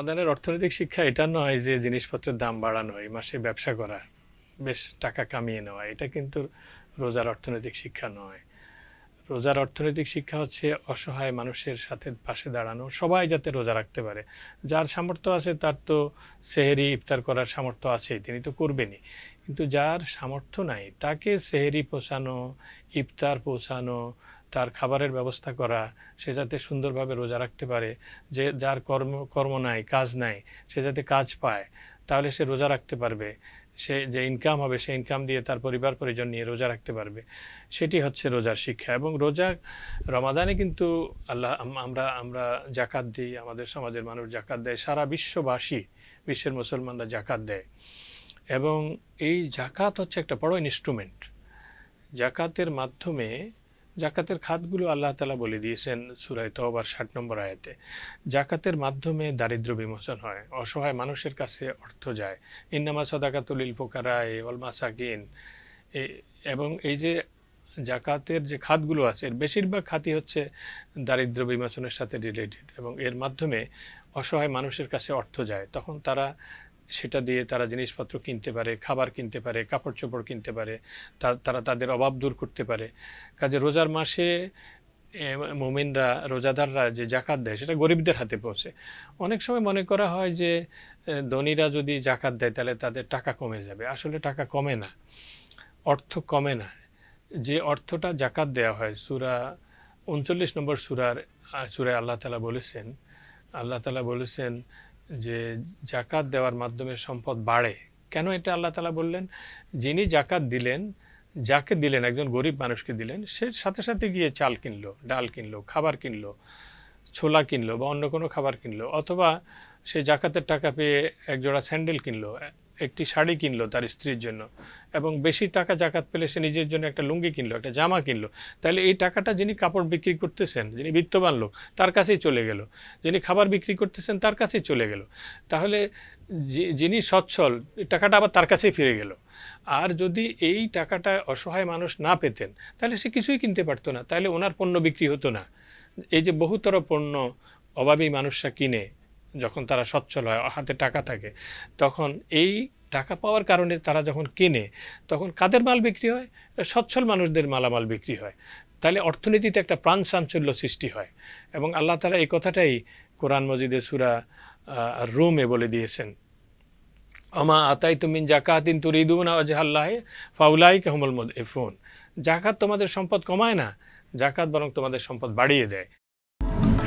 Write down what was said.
রমাদানের অর্থনৈতিক শিক্ষা এটা নয় যে জিনিসপত্রের দাম বাড়ানো, এই মাসে ব্যবসা করা, বেশ টাকা কামিয়ে নেওয়া, এটা কিন্তু রোজার অর্থনৈতিক শিক্ষা নয়। রোজার অর্থনৈতিক শিক্ষা হচ্ছে অসহায় মানুষের সাথে পাশে দাঁড়ানো, সবাই যাতে রোজা রাখতে পারে। যার সামর্থ্য আছে তার তো সেহেরি ইফতার করার সামর্থ্য আছে তিনি তো করবেনই। কিন্তু যার সামর্থ্য নাই, তাকে সেহেরি পৌঁছানো, ইফতার পৌঁছানো তার খাবারের ব্যবস্থা করা, সে যাতে সুন্দরভাবে রোজা রাখতে পারে, যে যার কর্ম কর্ম নাই, কাজ নাই, সে যাতে কাজ পায়, তাহলে সে রোজা রাখতে পারবে। সে যে ইনকাম হবে সেই ইনকাম দিয়ে তার পরিবার, পরিজন নিয়ে রোজা রাখতে পারবে। সেটি হচ্ছে রোজার শিক্ষা এবং রোজা, রমাদানে কিন্তু আল্লাহ আমরা আমরা জাকাত দিই, আমাদের সমাজের মানুষ জাকাত দেয়, সারা বিশ্ববাসী, বিশ্বের মুসলমানরা জাকাত দেয়। এবং এই জাকাত হচ্ছে একটা বড় ইনস্ট্রুমেন্ট জাকাতের মাধ্যমে জাকাতের খাতগুলো আল্লাহ তালা বলে দিয়েছেন সুরায় তওবার ষাট নম্বর আয়াতে। জাকাতের মাধ্যমে দারিদ্র বিমোচন হয়, অসহায় মানুষের কাছে অর্থ যায়। ইন্নামা সদাকাতুলিল পোকারায় ওয়াল মাসাকিন। এ- এবং এই যে জাকাতের যে খাতগুলো আছে, এর বেশিরভাগ খাতই হচ্ছে দারিদ্র বিমোচনের সাথে রিলেটেড এবং এর মাধ্যমে অসহায় মানুষের কাছে অর্থ যায়। তখন তারা সেটা দিয়ে তারা জিনিসপত্র কিনতে পারে, খাবার কিনতে পারে কাপড় চোপড় কিনতে পারে তারা তাদের অভাব দূর করতে পারে। কাজে রোজার মাসে মোমিনরা, রোজাদাররা যে জাকাত দেয় সেটা গরিবদের হাতে পৌঁছে। অনেক সময় মনে করা হয় যে ধনীরা যদি জাকাত দেয় তাহলে তাদের টাকা কমে যাবে। আসলে টাকা কমে না, অর্থ কমে না। যে অর্থটা জাকাত দেওয়া হয়, সুরা উনচল্লিশ নম্বর সুরার সুরায় আল্লাহ তালা বলেছেন, আল্লাহ তালা বলেছেন যে জাকাত দেওয়ার মাধ্যমে সম্পদ বাড়ে, কেন এটা আল্লাহ তালা বললেন? যিনি জাকাত দিলেন, যাকে দিলেন, একজন গরিব মানুষকে দিলেন, সে সাথে সাথে গিয়ে চাল কিনলো, ডাল কিনলো, খাবার কিনলো, ছোলা কিনলো বা অন্য কোনো খাবার কিনলো, অথবা সে জাকাতের টাকা পেয়ে একজোড়া স্যান্ডেল কিনলো একটি শাড়ি কিনলো তার স্ত্রীর জন্য এবং বেশি টাকা জাকাত পেলে সে নিজের জন্য একটা লুঙ্গি কিনলো, একটা জামা কিনলো। তাহলে এই টাকাটা যিনি কাপড় বিক্রি করতেছেন, যিনি বিত্তবান লোক, তার কাছেই চলে গেল। যিনি খাবার বিক্রি করতেছেন, তার কাছেই চলে গেল। তাহলে যিনি সচ্ছল টাকাটা আবার তার কাছেই ফিরে গেল। আর যদি এই টাকাটা অসহায় মানুষ না পেতেন, তাহলে সে কিছুই কিনতে পারতো না। তাহলে ওনার পণ্য বিক্রি হতো না। এই যে বহুতর পণ্য অভাবী মানুষরা কিনে যখন তারা সচ্ছল হয়, হাতে টাকা থাকে, তখন এই টাকা পাওয়ার কারণে তারা যখন কেনে, তখন কাদের মাল বিক্রি হয়? সচ্ছল মানুষদের মালামাল বিক্রি হয়। তাহলে অর্থনীতিতে একটা প্রাণ চাঞ্চল্য সৃষ্টি হয় এবং আল্লাহ তারা এই কথাটাই কোরআন মজিদে সুরা রোমে বলে দিয়েছেন। আমা আতাই তুমিন জাকাতিন তুরিদুন আজহাল্লাহে ফাউলাই কাহমুল মদ এফোন জাকাত তোমাদের সম্পদ কমায় না, জাকাত বরং তোমাদের সম্পদ বাড়িয়ে দেয়।